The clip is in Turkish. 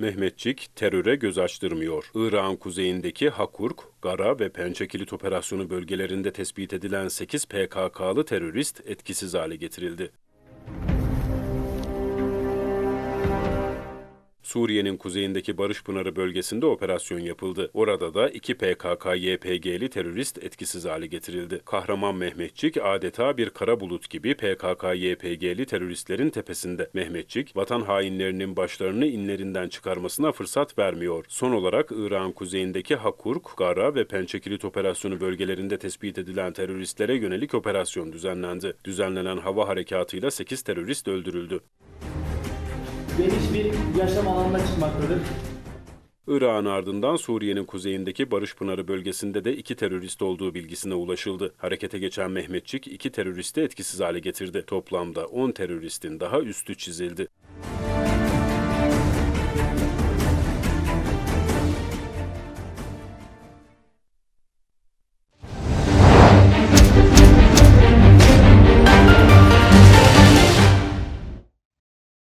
Mehmetçik teröre göz açtırmıyor. Irak'ın kuzeyindeki Hakurk, Gara ve Pençekilit operasyonu bölgelerinde tespit edilen 8 PKK'lı terörist etkisiz hale getirildi. Suriye'nin kuzeyindeki Barış Pınarı bölgesinde operasyon yapıldı. Orada da iki PKK-YPG'li terörist etkisiz hale getirildi. Kahraman Mehmetçik adeta bir kara bulut gibi PKK-YPG'li teröristlerin tepesinde. Mehmetçik, vatan hainlerinin başlarını inlerinden çıkarmasına fırsat vermiyor. Son olarak İran kuzeyindeki Hakurk, Gara ve Pençekilit operasyonu bölgelerinde tespit edilen teröristlere yönelik operasyon düzenlendi. Düzenlenen hava harekatıyla 8 terörist öldürüldü. Geniş bir yaşam alanına çıkmaktadır. Irak'ın ardından Suriye'nin kuzeyindeki Barış Pınarı bölgesinde de iki terörist olduğu bilgisine ulaşıldı. Harekete geçen Mehmetçik iki teröristi etkisiz hale getirdi. Toplamda 10 teröristin daha üstü çizildi.